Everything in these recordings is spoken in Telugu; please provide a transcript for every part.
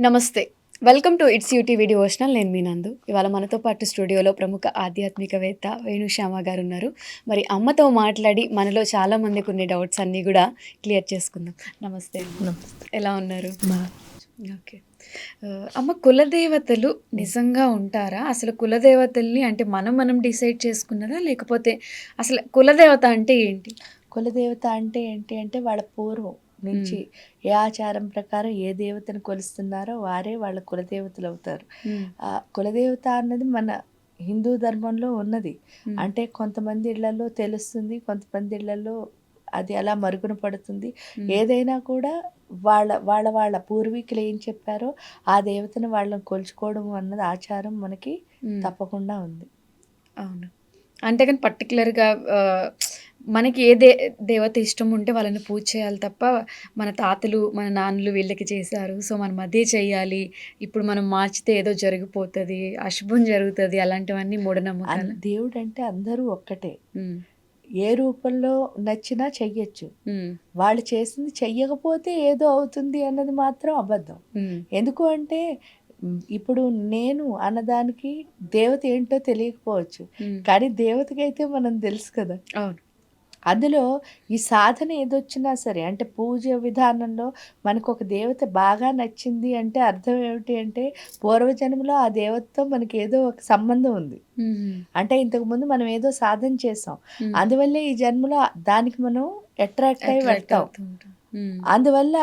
నమస్తే. Welcome to it's UT video ఓషనల్ నేను మీ నందు. ఇవాళ మనతో పాటు స్టూడియోలో ప్రముఖ ఆధ్యాత్మికవేత్త వేణుశ్యామ గారు ఉన్నారు. మరి అమ్మతో మాట్లాడి మనలో చాలా మందికి ఉన్న డౌట్స్ అన్నీ కూడా క్లియర్ చేసుకుందాం. నమస్తే. ఎలా ఉన్నారు? ఓకే ఆ, అమ్మ కులదేవతలు నిజంగా ఉంటారా? అసలు కులదేవతల్ని అంటే మనం మనం డిసైడ్ చేసుకున్నదా? లేకపోతే అసలు కులదేవత అంటే ఏంటి? కులదేవత అంటే ఏంటి అంటే వాళ్ళ పూర్వం. నుంచి ఏ ఆచారం ప్రకారం ఏ దేవతను కొలుస్తున్నారో వారే వాళ్ళ కులదేవతలు అవుతారు ఆ కులదేవత అన్నది మన హిందూ ధర్మంలో ఉన్నది. అంటే కొంతమంది ఇళ్ళలో తెలుస్తుంది కొంతమంది ఇళ్ళలో అది అలా మరుగున పడుతుంది. ఏదైనా కూడా వాళ్ళ వాళ్ళ వాళ్ళ పూర్వీకులు ఏం చెప్పారో ఆ దేవతను వాళ్ళని కొలుచుకోవడం అన్నది ఆచారం మనకి. తప్పకుండా ఉంది. అవును. అంటే కానీ పర్టికులర్గా మనకి ఏ దే దేవత ఇష్టం ఉంటే వాళ్ళని పూజ చేయాలి తప్ప మన తాతలు మన నాన్నలు వీళ్ళకి చేశారు. సో మనం అదే చేయాలి. ఇప్పుడు మనం మార్చితే ఏదో జరిగిపోతుంది అశుభం జరుగుతుంది అలాంటివన్నీ మూఢనమ్మకాలు దేవుడు అంటే అందరూ ఒక్కటే. ఏ రూపంలో నచ్చినా చెయ్యొచ్చు. వాళ్ళు చేసింది చెయ్యకపోతే ఏదో అవుతుంది అన్నది మాత్రం అబద్ధం. ఎందుకు అంటే ఇప్పుడు నేను అన్నదానికి దేవత ఏంటో తెలియకపోవచ్చు. కానీ దేవతకైతే మనం తెలుసు కదా. అవును. అందులో ఈ సాధన ఏదొచ్చినా సరే అంటే పూజ విధానంలో మనకు ఒక దేవత బాగా నచ్చింది అంటే అర్థం ఏమిటి అంటే పూర్వజన్మలో ఆ దేవతతో మనకి ఏదో ఒక సంబంధం ఉంది. అంటే ఇంతకుముందు మనం ఏదో సాధన చేసాం. అందువల్లే ఈ జన్మలో దానికి మనం అట్రాక్ట్ అయి వెళ్తాం. అందువల్ల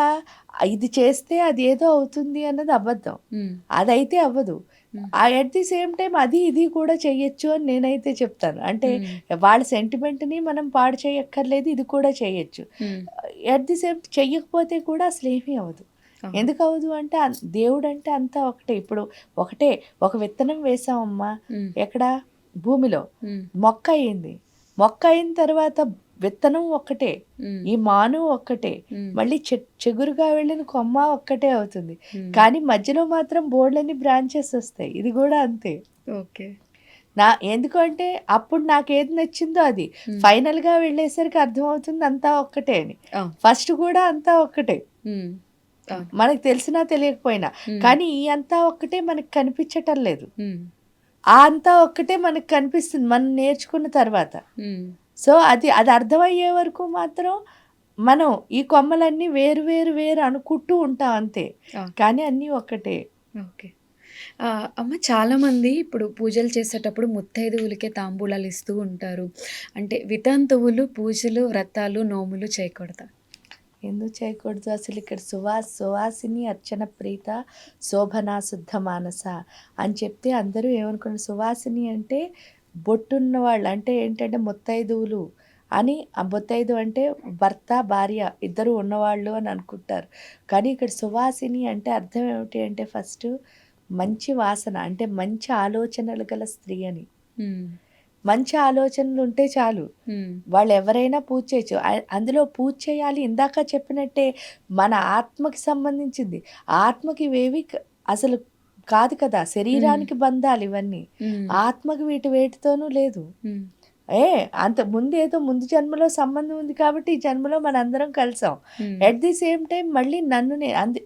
ఇది చేస్తే అది ఏదో అవుతుంది అన్నది అబద్ధం. అదైతే అవ్వదు. అట్ ది సేమ్ టైం అది ఇది కూడా చెయ్యొచ్చు అని నేనైతే చెప్తాను. అంటే వాళ్ళ సెంటిమెంట్ని మనం పాడు చేయక్కర్లేదు ఇది కూడా చేయొచ్చు. ఎట్ ది సేమ్ చెయ్యకపోతే కూడా అసలు ఏమీ అవ్వదు. ఎందుకు అవ్వదు అంటే దేవుడు అంటే అంతా ఒకటే. ఇప్పుడు ఒకటే ఒక విత్తనం వేసామమ్మా. ఎక్కడ? భూమిలో. మొక్క అయింది. మొక్క అయిన తర్వాత విత్తనం ఒక్కటే ఈ మాను ఒక్కటే మళ్ళీ చెగురుగా వెళ్ళిన కొమ్మ ఒక్కటే అవుతుంది. కానీ మధ్యలో మాత్రం బోర్డులన్నీ బ్రాంచెస్ వస్తాయి. ఇది కూడా అంతే. ఓకే. నా ఎందుకంటే అప్పుడు నాకు ఏది నచ్చిందో అది. ఫైనల్గా వెళ్ళేసరికి అర్థమవుతుంది అంతా ఒక్కటే అని. ఫస్ట్ కూడా అంతా ఒక్కటే. మనకు తెలిసినా తెలియకపోయినా. కానీ ఈ అంతా ఒక్కటే మనకు కనిపించటం లేదు. ఆ అంతా ఒక్కటే మనకు కనిపిస్తుంది. మనం నేర్చుకున్న తర్వాత. సో అది అది అర్థమయ్యే వరకు మాత్రం మనం ఈ కొమ్మలన్నీ వేరు వేరు వేరు అనుకుంటూ ఉంటాం అంతే. కానీ అన్నీ ఒక్కటే. ఓకే. అమ్మ చాలామంది ఇప్పుడు పూజలు చేసేటప్పుడు ముత్తైదువులకే తాంబూలాలు ఇస్తూ ఉంటారు. అంటే వితంతువులు పూజలు వ్రతాలు నోములు చేయకూడదా? ఎందుకు చేయకూడదు? అసలు ఇక్కడ సువాస్ సువాసిని అర్చన ప్రీత శోభనా శుద్ధ మానస అని చెప్తే అందరూ ఏమనుకున్నారు సువాసిని అంటే బొట్టున్న వాళ్ళు అంటే ఏంటంటే ముత్తైదువులు అని ఆ ముత్తైదు అంటే భర్త భార్య ఇద్దరు ఉన్నవాళ్ళు అని అనుకుంటారు. కానీ ఇక్కడ సువాసిని అంటే అర్థం ఏమిటి అంటే ఫస్ట్ మంచి వాసన అంటే మంచి ఆలోచనలు గల స్త్రీ అని. మంచి ఆలోచనలు ఉంటే చాలు. వాళ్ళు ఎవరైనా పూజ చేయొచ్చు. అందులో పూజ చేయాలి ఇందాక చెప్పినట్టే మన ఆత్మకి సంబంధించింది. ఆత్మకి ఇవేవి అసలు కాదు కదా శరీరానికి బంధాలు ఇవన్నీ. ఆత్మకి వీటి వేటితోనూ లేదు. ఏ అంత ముందు ఏదో ముందు జన్మలో సంబంధం ఉంది కాబట్టి ఈ జన్మలో మనందరం కలిసాం. Um, at the same time మళ్ళీ నన్ను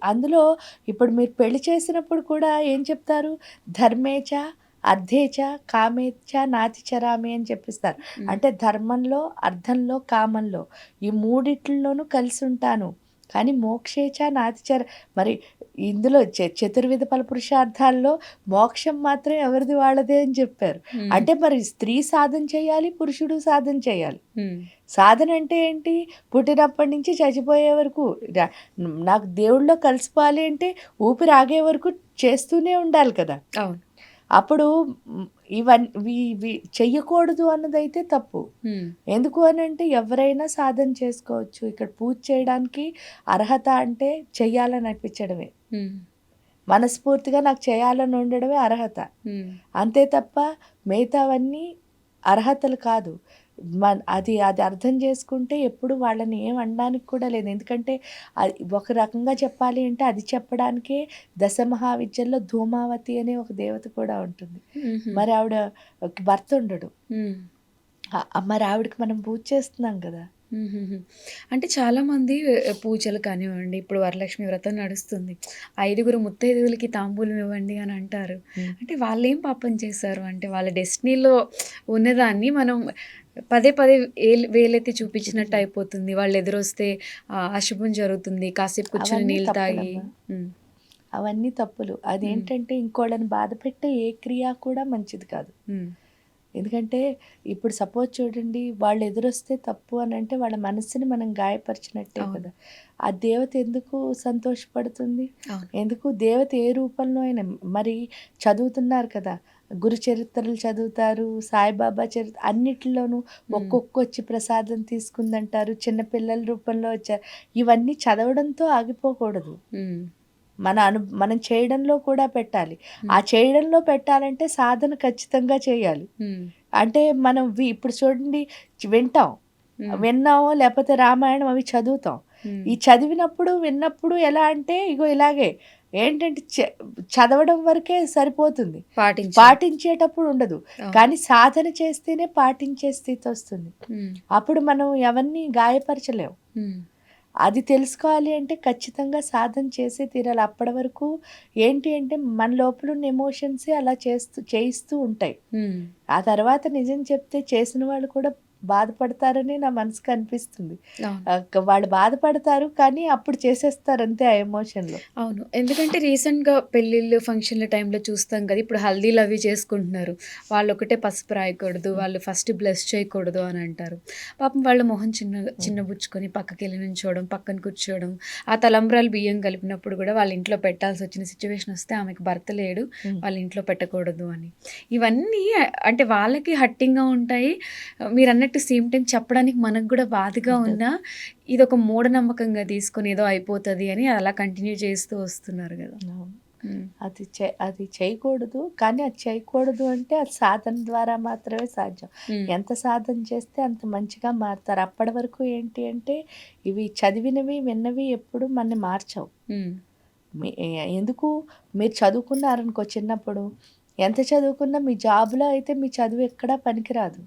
అందులో ఇప్పుడు మీరు పెళ్ళి చేసినప్పుడు కూడా ఏం చెప్తారు? ధర్మేచ అర్ధేచ కామేచ నాతి చరామి అని చెప్పిస్తారు. అంటే ధర్మంలో అర్థంలో కామంలో ఈ మూడిట్లలోనూ కలిసి ఉంటాను. కానీ మోక్షేచ నాతిచర మరి ఇందులో చతుర్విధ ఫల పురుషార్థాల్లో మోక్షం మాత్రం ఎవరిది వాళ్ళదే అని చెప్పారు. అంటే మరి స్త్రీ సాధన చేయాలి పురుషుడు సాధన చేయాలి. సాధన అంటే ఏంటి? పుట్టినప్పటి నుంచి చచ్చిపోయే వరకు నాకు దేవుళ్ళో కలిసిపోవాలి అంటే ఊపిరి ఆగే వరకు చేస్తూనే ఉండాలి కదా. అవును. అప్పుడు ఇవన్నీ ఇవి చెయ్యకూడదు అన్నదైతే తప్పు. ఎందుకు అని అంటే ఎవరైనా సాధన చేసుకోవచ్చు. ఇక్కడ పూజ చేయడానికి అర్హత అంటే చెయ్యాలని అనిపించడమే. మనస్ఫూర్తిగా నాకు చేయాలని ఉండడమే అర్హత. అంతే తప్ప మిగతావన్నీ అర్హతలు కాదు. అది అది అర్థం చేసుకుంటే ఎప్పుడు వాళ్ళని ఏం అనడానికి కూడా లేదు. ఎందుకంటే అది ఒక రకంగా చెప్పాలి అంటే అది చెప్పడానికే దశ మహావిద్యల్లో ధూమావతి అనే ఒక దేవత కూడా ఉంటుంది. మరి ఆవిడ భర్త ఉండడు. మరి ఆవిడకి మనం పూజ చేస్తున్నాం కదా. హుహుహు. అంటే చాలామంది పూజలు కానివ్వండి, ఇప్పుడు వరలక్ష్మి వ్రతం నడుస్తుంది. ఐదుగురు ముత్తైదువులకి తాంబూలం ఇవ్వండి అని అంటారు. హ్మ్. అంటే వాళ్ళేం పాపం చేశారు? అంటే వాళ్ళ డెస్టినీలో ఉన్నదాన్ని మనం పదే పదే ఏల్ వేలెత్తి చూపించినట్టు అయిపోతుంది. వాళ్ళు ఎదురొస్తే ఆహ్, అశుభం జరుగుతుంది. కాసేపు కూర్చొని అవన్నీ నీళ్ళు తాగి తప్పులమ్మా. హ్మ్. అవన్నీ తప్పులు. హ్మ్. అదేంటంటే ఇంకోళ్ళని బాధపెట్టే ఏ క్రియ కూడా మంచిది కాదు. హ్మ్. ఎందుకంటే ఇప్పుడు సపోజ్ చూడండి వాళ్ళు ఎదురొస్తే తప్పు అని అంటే వాళ్ళ మనస్సుని మనం గాయపరిచినట్టే. కదా! ఆ దేవత ఎందుకు సంతోషపడుతుంది? ఎందుకు దేవత ఏ రూపంలో అయినా మరి చదువుతున్నారు కదా! గురు చరిత్రలు చదువుతారు. సాయిబాబా చరిత్ర అన్నిటిలోనూ హ్మ్. ఒక్కొక్కొచ్చి ప్రసాదం తీసుకుందంటారు. చిన్న పిల్లల రూపంలో వచ్చారు. ఇవన్నీ చదవడంతో ఆగిపోకూడదు. మన అను మనం చేయడంలో కూడా పెట్టాలి. ఆ. చేయడంలో పెట్టాలంటే సాధన ఖచ్చితంగా చేయాలి. అంటే మనం ఇప్పుడు చూడండి వింటాం. విన్నామో లేపోతే రామాయణం అవి చదువుతాం. ఈ. చదివినప్పుడు, విన్నప్పుడు ఎలా అంటే ఇగో ఇలాగే ఏంటంటే చదవడం వరకే సరిపోతుంది. పాటించేటప్పుడు ఉండదు. కానీ సాధన చేస్తేనే పాటించే స్థితొస్తుంది. హ్మ్. అప్పుడు మనం ఎవరిని గాయపరచలేం. అది తెలుసుకోవాలి అంటే ఖచ్చితంగా సాధన చేసే తీరాలి. అప్పటి వరకు ఏంటి అంటే మన లోపలున్న ఎమోషన్సే అలా చేస్తూ చేయిస్తూ ఉంటాయి. ఆ తర్వాత నిజం చెప్తే చేసిన వాళ్ళు కూడా బాధపడతారని నా మనసుకు అనిపిస్తుంది. వాళ్ళు బాధపడతారు కానీ అప్పుడు చేసేస్తారు అంతే ఆ ఎమోషన్‌లో. అవును. ఎందుకంటే రీసెంట్‌గా పెళ్ళిళ్ళు, ఫంక్షన్‌ల టైంలో చూస్తాం కదా! ఇప్పుడు హల్దీలు అవి చేసుకుంటున్నారు. వాళ్ళొకటే పసుపు రాయకూడదు. వాళ్ళు ఫస్ట్ బ్లెస్ చేయకూడదు అని అంటారు. పాపం వాళ్ళ మొహం చిన్నగా హ్మ్. చిన్నబుచ్చుకొని పక్కకెళ్ళి నుంచోవడం, పక్కన కూర్చోవడం, ఆ తలంబ్రాలు బియ్యం కలిపినప్పుడు కూడా వాళ్ళ ఇంట్లో పెట్టాల్సొచ్చిన సిట్యుయేషన్ వస్తే ఆమెకు భర్త లేడు. వాళ్ళ ఇంట్లో పెట్టకూడదు అని. ఇవన్నీ అంటే వాళ్ళకి హర్టింగ్‌గా ఉంటాయి. మీరన్నట్టు సేమ్ టైమ్ చెప్పడానికి మనకు కూడా బాధగా. ఉన్నా ఇదొక మూఢనమ్మకంగా తీసుకొని ఏదో అయిపోతది అని అలా కంటిన్యూ చేస్తూ వస్తున్నారు కదా! అది చే అది చేయకూడదు. కానీ అది చేయకూడదు అంటే అది సాధన ద్వారా మాత్రమే సాధ్యం. ఎంత సాధన చేస్తే అంత మంచిగా మారుతారు. అప్పటి వరకు ఏంటి అంటే ఇవి చదివినవి, విన్నవి ఎప్పుడు మనని మార్చవు. ఎందుకు మీరు చదువుకున్నారనుకో చిన్నప్పుడు, ఎంత చదువుకున్నా మీ జాబ్‌లో అయితే మీ చదువు ఎక్కడా పనికిరాదు.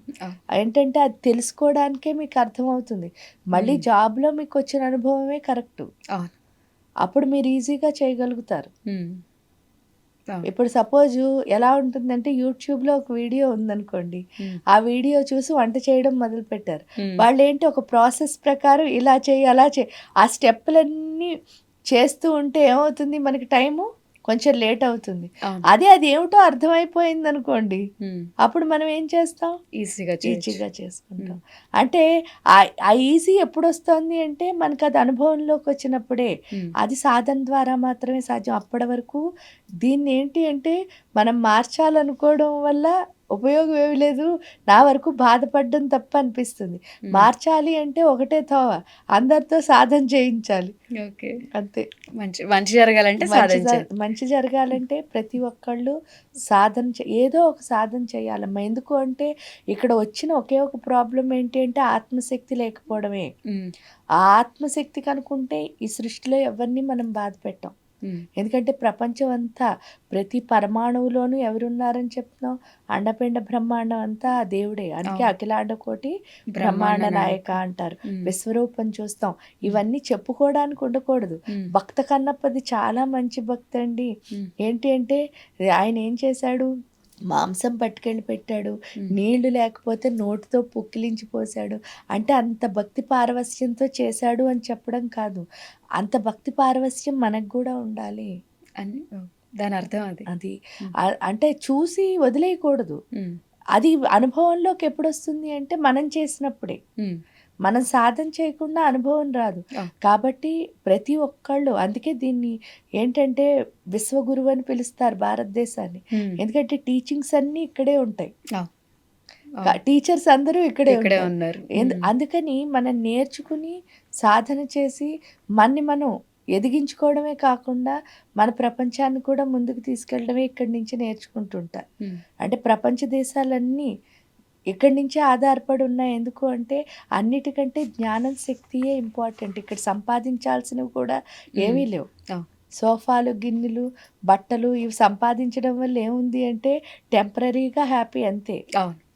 ఏంటంటే అది తెలుసుకోవడానికే మీకు అర్థమవుతుంది. మళ్ళీ. జాబ్‌లో మీకొచ్చిన అనుభవమే కరెక్టు. అప్పుడు మీరు ఈజీగా చేయగలుగుతారు. ఇప్పుడు సపోజు ఎలా ఉంటుందంటే యూట్యూబ్‌లో ఒక వీడియో ఉందనుకోండి. ఆ వీడియో చూసి వంట చేయడం మొదలుపెట్టారు. హ్మ్. వాళ్ళేంటి ఒక ప్రాసెస్ ప్రకారం ఇలా చెయ్యి, అలా చెయ్యి. ఆ స్టెప్పులన్నీ చేస్తూ ఉంటే ఏమవుతుంది మనకి టైము కొంచెం లేట్ అవుతుంది. అదే అది ఏమిటో అర్థమైపోయిందనుకోండి. హ్మ్. అప్పుడు మనం ఏం చేస్తాం? ఈజీగా. ఈజీగా చేసుకుంటాం. అంటే ఆ ఈజీ ఎప్పుడొస్తుంది అంటే మనకది అనుభవంలోకి వచ్చినప్పుడే. అది సాధన ద్వారా మాత్రమే సాధ్యం. అప్పటి వరకు దీన్నేంటి అంటే మనం మార్చాలనుకోవడం వల్ల ఉపయోగం ఏమి లేదు. నా వరకు బాధపడడం తప్ప అనిపిస్తుంది. మార్చాలి అంటే ఒకటే తోవ. అందరితో సాధన చేయించాలి. ఓకే. అంతే. మంచి మంచి జరగాలంటే మంచి జరగాలంటే ప్రతి ఒక్కళ్ళు సాధన ఏదో ఒక సాధన చేయాలమ్మా. ఎందుకు అంటే ఇక్కడ వచ్చిన ఒకే ఒక ప్రాబ్లమ్ ఏంటి అంటే ఆత్మశక్తి లేకపోవడమే. ఆ ఆత్మశక్తి కనుకుంటే ఈ సృష్టిలో ఎవరిని మనం బాధ పెట్టం. ఎందుకంటే ప్రపంచం అంతా ప్రతి పరమాణువులోనూ ఎవరున్నారని చెప్తున్నాం? అండపిండ బ్రహ్మాండం అంతా ఆ దేవుడే. అందుకే. అఖిలాండ కోటి బ్రహ్మాండ నాయక. అంటారు. విశ్వరూపం చూస్తాం. ఇవన్నీ చెప్పుకోవడానికి ఉండకూడదు. భక్త కన్నప్పది చాలా మంచి భక్తండి. హ్మ్. ఏంటి అంటే ఆయన ఏం చేశాడు? మాంసం పట్టుకెళ్ళి పెట్టాడు. నీళ్ళు లేకపోతే నోటితో పుక్కిలించి పోసాడు. అంటే అంత భక్తి పారవస్యంతో చేశాడు అని చెప్పడం కాదు. అంత భక్తి పారవస్యం మనకు గూడా ఉండాలి. అని! దాని అర్థం అది. అది. అంటే చూసి వదిలేయకూడదు. అది అనుభవంలోకి ఎప్పుడొస్తుంది అంటే మనం చేసినప్పుడే. మనం సాధన చేయకుండా అనుభవం రాదు. కాబట్టి ప్రతి ఒక్కళ్ళు అందుకే దీన్ని ఏంటంటే విశ్వగురువు అని పిలుస్తారు భారతదేశాన్ని. ఎందుకంటే టీచింగ్స్ అన్నీ ఇక్కడే ఉంటాయి. టీచర్స్ అందరూ ఇక్కడే ఇక్కడే. ఉన్నారు. అందుకని మనం నేర్చుకుని సాధన చేసి మన్ని మనం ఎదిగించుకోవడమే కాకుండా మన ప్రపంచాన్ని కూడా ముందుకు తీసుకెళ్ళడమే ఇక్కడి నుంచి నేర్చుకుంటుంటారు. అంటే ప్రపంచ దేశాలన్నీ ఇక్కడి నుంచే ఆధారపడి ఉన్నాయి. ఎందుకు అంటే అన్నిటికంటే జ్ఞానం శక్తియే ఇంపార్టెంట్. ఇక్కడ సంపాదించాల్సినవి కూడా. ఏమీ లేవు. సోఫాలు, గిన్నెలు, బట్టలు ఇవి సంపాదించడం వల్ల ఏముంది అంటే టెంపరరీగా హ్యాపీ అంతే.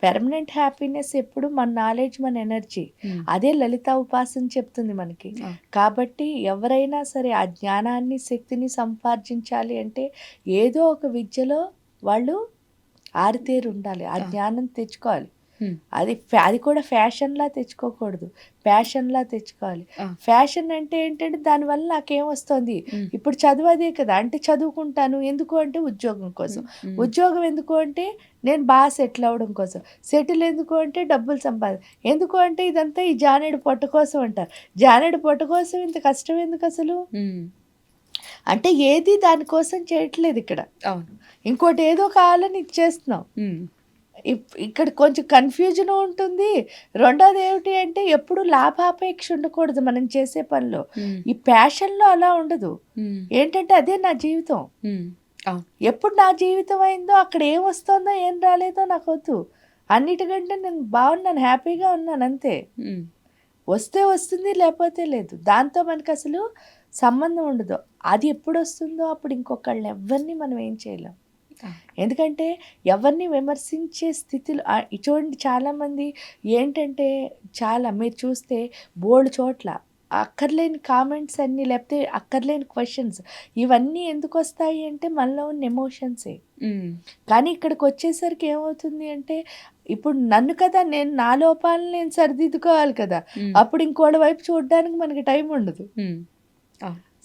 పెర్మనెంట్ హ్యాపీనెస్ ఎప్పుడు మన నాలెడ్జ్ మన ఎనర్జీ. అదే లలిత ఉపాసన చెప్తుంది మనకి. కాబట్టి ఎవరైనా సరే ఆ జ్ఞానాన్ని శక్తిని సంపార్జించాలి అంటే ఏదో ఒక విద్యలో వాళ్ళు ఆరితేరు ఉండాలి ఆ. జ్ఞానం తెచ్చుకోవాలి. అది ఫ్యా- అది కూడా ఫ్యాషన్లా తెచ్చుకోకూడదు. ప్యాషన్లా తెచ్చుకోవాలి. ఫ్యాషన్ అంటే ఏంటంటే దానివల్ల నాకేం వస్తుంది ఉమ్. ఇప్పుడు చదువు అదే కదా. అంటే చదువుకుంటాను. ఎందుకు అంటే ఉద్యోగం కోసం. ఉమ్. ఉద్యోగం ఎందుకు అంటే నేను బాగా సెటిల్ అవ్వడం కోసం. సెటిల్ ఎందుకు అంటే డబ్బులు సంపాద ఎందుకు అంటే ఇదంతా ఈ జానేడు పొట్ట కోసం అంటారు. జానేడు పొట్ట కోసం ఇంత కష్టం ఎందుకు అసలు. అంటే ఏది దానికోసం చేయట్లేదు ఇక్కడ. అవును. ఇంకోటి ఏదో కావాలని ఇచ్చేస్తున్నాం ఇక్కడ కొంచెం కన్ఫ్యూజన్ ఉంటుంది. రెండోది ఏమిటి అంటే ఎప్పుడు లాభాపేక్ష ఉండకూడదు మనం చేసే పనిలో. ఈ ప్యాషన్లో అలా ఉండదు. ఏంటంటే అదే నా జీవితం. ఎప్పుడు నా జీవితం అయిందో అక్కడ ఏం వస్తుందో ఏం రాలేదో నాకు వద్దు. అన్నిటికంటే నేను బాగున్నాను హ్యాపీగా ఉన్నాను అంతే. వస్తే వస్తుంది లేకపోతే లేదు. దాంతో మనకి అసలు సంబంధం ఉండదు. అది ఎప్పుడు వస్తుందో అప్పుడు ఇంకొకళ్ళని ఎవరిని మనం ఏం చేయలేం. ఎందుకంటే ఎవరిని విమర్శించే స్థితిలో చూడండి చాలామంది ఏంటంటే చాలా మీరు చూస్తే బోల్డ్ చోట్ల అక్కర్లేని కామెంట్స్ అన్నీ లేకపోతే అక్కర్లేని క్వశ్చన్స్ ఇవన్నీ ఎందుకు వస్తాయి అంటే మనలో ఉన్న ఎమోషన్సే. కానీ ఇక్కడికి వచ్చేసరికి ఏమవుతుంది అంటే ఇప్పుడు నన్ను కదా నేను నా లోపాలను నేను సరిదిద్దుకోవాలి కదా. అప్పుడు ఇంకోటి వైపు చూడడానికి మనకి టైం ఉండదు.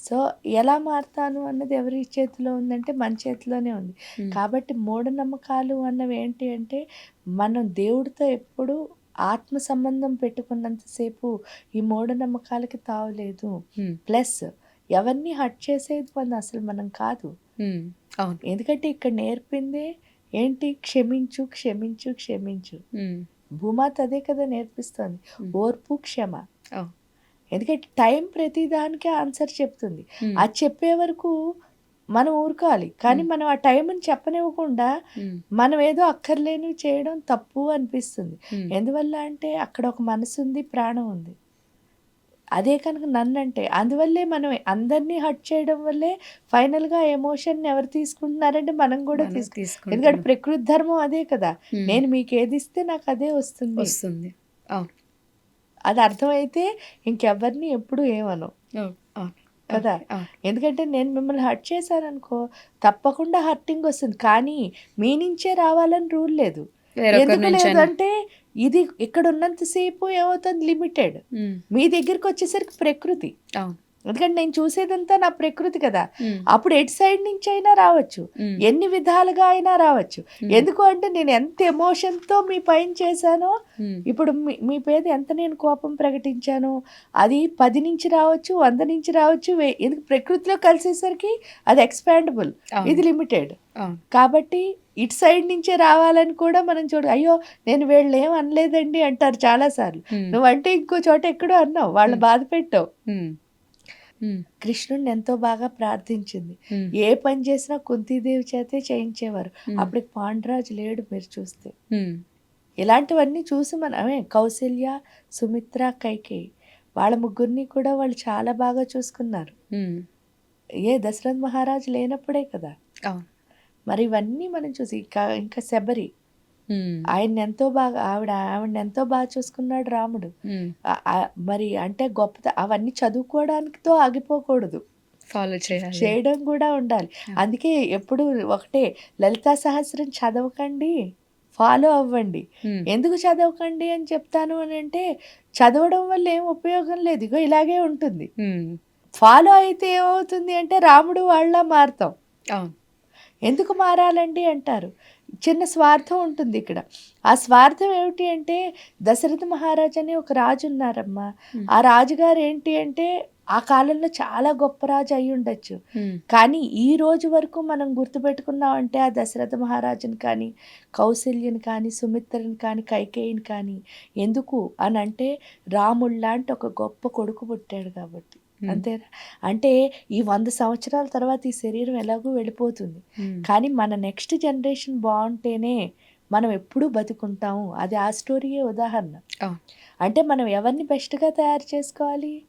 సో ఎలా మారుతాను అన్నది ఎవరి చేతిలో ఉందంటే మన చేతిలోనే ఉంది. కాబట్టి మూఢనమ్మకాలు అన్నవి ఏంటి అంటే మనం దేవుడితో ఎప్పుడు ఆత్మ సంబంధం పెట్టుకున్నంతసేపు ఈ మూఢనమ్మకాలకి తావులేదు. ప్లస్ ఎవరిని హట్ చేసేది మన అసలు మనం కాదు. అవును ఎందుకంటే ఇక్కడ నేర్పిందే ఏంటి క్షమించు క్షమించు క్షమించు. భూమాత అదే కదా నేర్పిస్తుంది. ఓర్పు క్షమ ఎందుకంటే టైం ప్రతిదానికి ఆన్సర్ చెప్తుంది. అది చెప్పే వరకు మనం ఊరుకోవాలి కానీ మనం ఆ టైంని చెప్పనివ్వకుండా. మనం ఏదో అక్కర్లేనివి చేయడం తప్పు అనిపిస్తుంది. ఎందువల్ల అంటే అక్కడ ఒక మనసు ఉంది ప్రాణం ఉంది అదే కనుక నన్ను అంటే అందువల్లే మనం అందరినీ హట్ చేయడం వల్లే ఫైనల్గా ఎమోషన్ ఎవరు తీసుకుంటున్నారంటే మనం కూడా తీసుకుంటాం. ఎందుకంటే ప్రకృతి ధర్మం అదే కదా. నేను మీకు ఏది ఇస్తే నాకు అదే వస్తుంది వస్తుంది అది అర్థమైతే ఇంకెవరిని ఎప్పుడు ఏమను కదా. ఎందుకంటే నేను మిమ్మల్ని హర్ట్ చేశాననుకో తప్పకుండా హర్టింగ్ వస్తుంది. కానీ మీ నుంచే రావాలని రూల్ లేదు. ఎందుకు నుంచి లేదు అంటే ఇది ఇక్కడ ఉన్నంతసేపు ఏమవుతుంది? లిమిటెడ్. మీ దగ్గరికి వచ్చేసరికి ప్రకృతి. ఎందుకంటే నేను చూసేదంతా నా ప్రకృతి కదా. అప్పుడు ఎటు సైడ్ నుంచి అయినా రావచ్చు. ఎన్ని విధాలుగా అయినా రావచ్చు. ఎందుకు అంటే నేను ఎంత ఎమోషన్తో మీ పైన చేశానో. ఇప్పుడు మీ పేద ఎంత నేను కోపం ప్రకటించాను అది పది నుంచి రావచ్చు వంద నుంచి రావచ్చు ఎందుకు ప్రకృతిలో కలిసేసరికి అది ఎక్స్పాండబుల్. ఇది లిమిటెడ్ కాబట్టి ఇటు సైడ్ నుంచే రావాలని కూడా మనం చూడ అయ్యో నేను వీళ్ళు ఏం అనలేదండి అంటారు చాలాసార్లు ఉమ్. నువ్వంటే ఇంకో చోట ఎక్కడో అన్నావు వాళ్ళు. బాధ పెట్టావు. కృష్ణుడిని ఎంతో బాగా ప్రార్థించింది. ఏ పని చేసినా కుంతీదేవి చేతే చేయించేవారు. అప్పటికి పాండురాజు లేడు మీరు చూస్తే. ఇలాంటివన్నీ చూసి మనమే కౌశల్య సుమిత్ర కైకేయి వాళ్ళ ముగ్గురిని కూడా వాళ్ళు చాలా బాగా చూసుకున్నారు. ఏ దశరథ్ మహారాజు లేనప్పుడే కదా మరి ఇవన్నీ మనం చూసి ఇంకా ఇంకా శబరి ఉమ్. ఆయన్ని ఎంతో బాగా ఆవిడ ఆవిడని ఎంతో బాగా చూసుకున్నాడు రాముడు. మరి అంటే గొప్ప అవన్నీ చదువుకోవడానికితో ఆగిపోకూడదు. ఫాలో చేయాలి. చేయడం కూడా ఉండాలి. అందుకే ఎప్పుడు ఒకటే లలితా సహస్రం చదవకండి ఫాలో అవ్వండి. ఎందుకు చదవకండి అని చెప్తాను అని అంటే చదవడం వల్ల ఏం ఉపయోగం లేదు. ఇగో ఇలాగే ఉంటుంది. ఫాలో అయితే ఏమవుతుంది అంటే రాముడు వాళ్ళ మారుతాం. ఎందుకు మారాలండి అంటారు? చిన్న స్వార్థం ఉంటుంది ఇక్కడ ఆ స్వార్థం ఏమిటి అంటే దశరథ మహారాజ్ అని ఒక రాజు ఉన్నారమ్మా. ఆ రాజుగారు ఏంటి అంటే ఆ కాలంలో చాలా గొప్ప రాజు అయి ఉండొచ్చు. కానీ ఈ రోజు వరకు మనం గుర్తుపెట్టుకున్నామంటే ఆ దశరథ మహారాజుని కానీ కౌశల్యని కానీ సుమిత్రని కానీ కైకేయిని కానీ ఎందుకు అని అంటే లాంటి ఒక గొప్ప కొడుకు పుట్టాడు కాబట్టి. అంతేనా అంటే ఈ వంద సంవత్సరాల తర్వాత ఈ శరీరం ఎలాగో వెళ్ళిపోతుంది. కానీ మన నెక్స్ట్ జనరేషన్ బాగుంటేనే మనం ఎప్పుడూ బతుకుంటాము. అది ఆ స్టోరీయే ఉదాహరణ. అంటే మనం ఎవరిని బెస్ట్గా తయారు చేసుకోవాలి?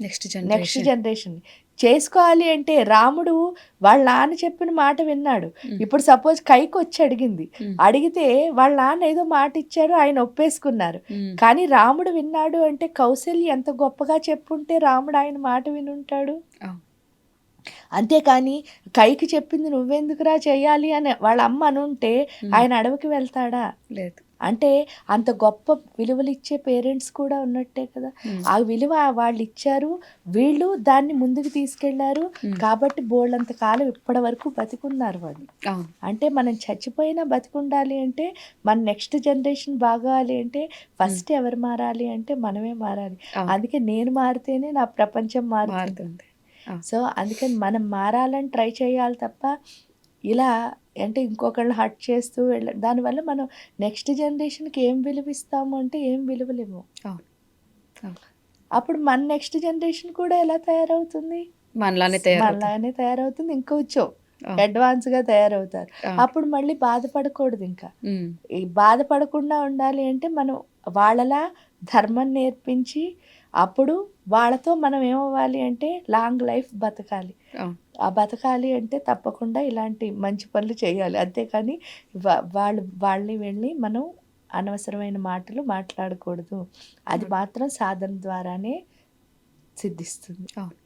Next next generation. జనరేషన్. చేసుకోవాలి అంటే రాముడు వాళ్ళ నాన్న చెప్పిన మాట విన్నాడు. ఇప్పుడు సపోజ్ కైకి వచ్చి అడిగింది. అడిగితే వాళ్ళ నాన్న ఏదో మాట ఇచ్చారు ఆయన ఒప్పేసుకున్నారు. కానీ రాముడు విన్నాడు అంటే కౌశల్య ఎంత గొప్పగా చెప్పుంటే రాముడు ఆయన మాట వినుంటాడు. అంతేకాని కైకి చెప్పింది నువ్వెందుకురా చేయాలి అని వాళ్ళ అమ్మ అనుంటే ఆయన అడవికి వెళ్తాడా? లేదు. అంటే అంత గొప్ప విలువలు ఇచ్చే పేరెంట్స్ కూడా ఉన్నట్టే కదా. ఉమ్, ఆ విలువ వాళ్ళు ఇచ్చారు వీళ్ళు దాన్ని ముందుకు తీసుకెళ్ళారు. ఉమ్, కాబట్టి బోళ్ళంత కాలం ఇప్పటి వరకు బతికున్నారు వాళ్ళు. అంటే మనం చచ్చిపోయినా బతికుండాలి అంటే మన నెక్స్ట్ జనరేషన్ బాగాలి అంటే ఫస్ట్ ఎవరు మారాలి అంటే మనమే మారాలి. అందుకే నేను మారితేనే నా ప్రపంచం మారుతుంది. సో అందుకని మనం మారాలని ట్రై చేయాలి తప్ప ఇలా అంటే ఇంకొకళ్ళు హట్ చేస్తూ వెళ్ళ దానివల్ల మనం నెక్స్ట్ జనరేషన్కి ఏం విలువ ఇస్తాము అంటే ఏం విలువలేము. అప్పుడు మన నెక్స్ట్ జనరేషన్ కూడా ఎలా తయారవుతుంది? మనలానే మనలానే తయారవుతుంది. ఇంకొంచెం అవును. అడ్వాన్స్గా తయారవుతారు. అప్పుడు మళ్ళీ బాధపడకూడదు ఇంకా. ఈ బాధపడకుండా ఉండాలి అంటే మనం వాళ్ళలా ధర్మం నేర్పించి అప్పుడు వాళ్ళతో మనం ఏమవ్వాలి అంటే లాంగ్ లైఫ్ బతకాలి. ఆ బతకాలి అంటే తప్పకుండా ఇలాంటి మంచి పనులు చేయాలి. అంతేకాని వాళ్ళు వాళ్ళని వెళ్ళి మనం అనవసరమైన మాటలు మాట్లాడకూడదు. అది మాత్రం సాధన ద్వారానే సిద్ధిస్తుంది. అవును.